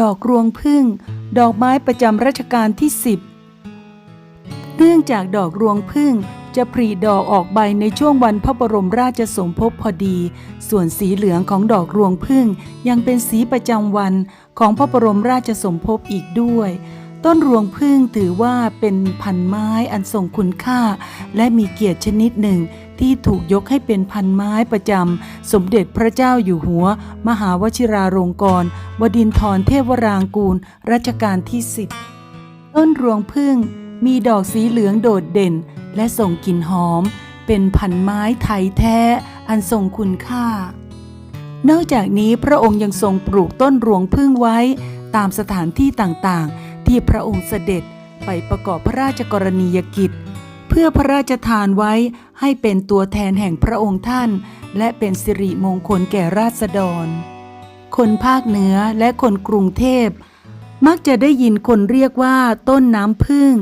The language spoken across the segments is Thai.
ดอกรวงพึ่ง ดอกไม้ประจำรัชกาลที่10เนื่องจากดอกรวงพึ่งจะผลิดอกออกใบในช่วงวันพระบรมราชสมภพพอดี ส่วนสีเหลืองของดอกรวงพึ่งยังเป็นสีประจำวันของพระบรมราชสมภพอีกด้วย ต้นรวงพึ่งถือว่าเป็นพันไม้อันทรงคุณค่า และมีเกียรติชนิดหนึ่ง ที่ถูกยกให้เป็นพันไม้ประจำ สมเด็จพระเจ้าอยู่หัว มหาวชิราลงกรณบดินทรเทพวรางกูล รัชกาลที่10ต้นรวงพึ่งมีดอกสีเหลืองโดดเด่น และส่งกลิ่นหอม เป็นพันไม้ไทยแท้ อันทรงคุณค่า นอกจากนี้พระองค์ยังทรงปลูกต้นรวงพึ่งไว้ตามสถานที่ต่างๆ ที่พระองค์เสด็จไปประกอบพระราชกรณียกิจ เพื่อพระราชทานไว้ ให้เป็นตัวแทนแห่งพระองค์ท่าน และเป็นสิริมงคลแก่ราษฎร คนภาคเหนือและคนกรุงเทพ มักจะได้ยินคนเรียกว่า ต้นน้ำพึ่ง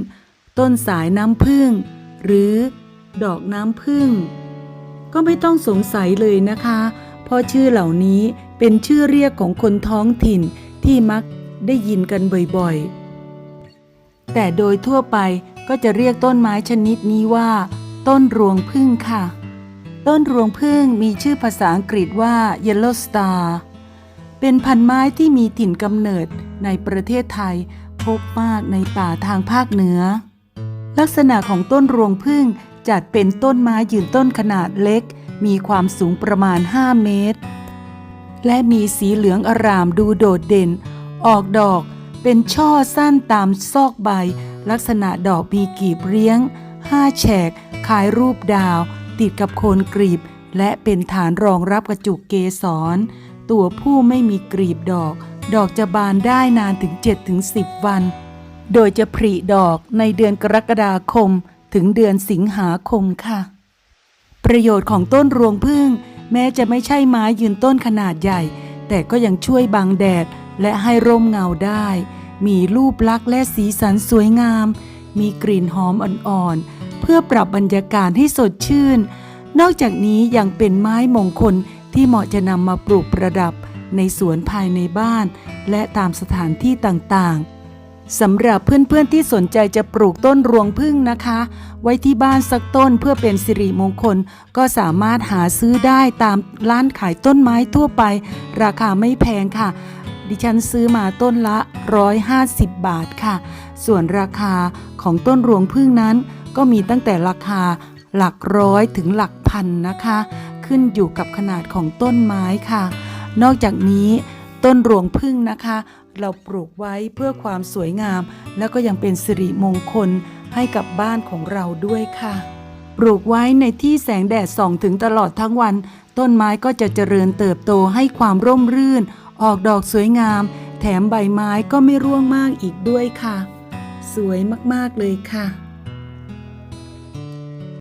ต้นสายน้ำพึ่ง หรือ ดอกน้ำพึ่ง ก็ไม่ต้องสงสัยเลยนะคะเพราะชื่อเหล่านี้เป็นชื่อเรียกของคนท้องถิ่นที่มักได้ยินกันบ่อยๆ แต่โดยทั่วไปก็จะเรียกต้นไม้ชนิดนี้ว่า ต้นรวงพึ่งค่ะ ต้นรวงพึ่งมีชื่อภาษาอังกฤษว่า Yellow Star เป็นพันไม้ที่มีถิ่นกำเนิดในประเทศไทยพบมากในป่าทางภาคเหนือ ลักษณะของต้นรวงพึ่งจัดเป็นต้นไม้ยืนต้นขนาดเล็ก มีความสูงประมาณ 5 เมตร และมีสีเหลืองอร่ามดูโดดเด่น ออกดอกเป็นช่อสั้นตามซอกใบ ลักษณะดอกมีกีบเรียงห้าแฉก คล้ายรูปดาว ติดกับโคนกลีบ และเป็นฐานรองรับกระจุกเกสร ตัวผู้ไม่มีกลีบดอก ดอกจะบานได้นานถึง 7-10 วัน โดยจะผลิดอกในเดือนกรกฎาคม ถึงเดือนสิงหาคมค่ะ ประโยชน์ของต้นรวงพึ่ง แม้จะไม่ใช่ไม้ยืนต้นขนาดใหญ่ แต่ก็ยังช่วยบังแดดและให้ร่มเงาได้ มีรูปลักษณ์และสีสันสวยงาม มีกลิ่นหอมอ่อนๆ เพื่อปรับบรรยากาศให้สดชื่น นอกจากนี้ยังเป็นไม้มงคลที่เหมาะจะนำมาปลูกประดับในสวนภายในบ้าน และตามสถานที่ต่างๆสำหรับเพื่อนๆที่สนใจจะปลูกต้นรวงพึ่งนะคะ ไว้ที่บ้านสักต้นเพื่อเป็นสิริมงคล ก็สามารถหาซื้อได้ตามร้านขายต้นไม้ทั่วไป ราคาไม่แพงค่ะ ดิฉันซื้อมาต้นละ 150 บาทค่ะ ส่วนราคาของต้นรวงพึ่งนั้น ก็มีตั้งแต่ราคาหลักร้อยถึงหลักพันนะคะ ขึ้นอยู่กับขนาดของต้นไม้ค่ะ นอกจากนี้ต้นรวงพึ่งนะคะ เราปลูกไว้เพื่อความสวยงาม แล้วก็ยังเป็นสิริมงคลให้กับบ้านของเราด้วยค่ะ ปลูกไว้ในที่แสงแดดส่องถึงตลอดทั้งวัน ต้นไม้ก็จะเจริญเติบโตให้ความร่มรื่น ออกดอกสวยงาม แถมใบไม้ก็ไม่ร่วงมากอีกด้วยค่ะ สวยมากๆเลยค่ะ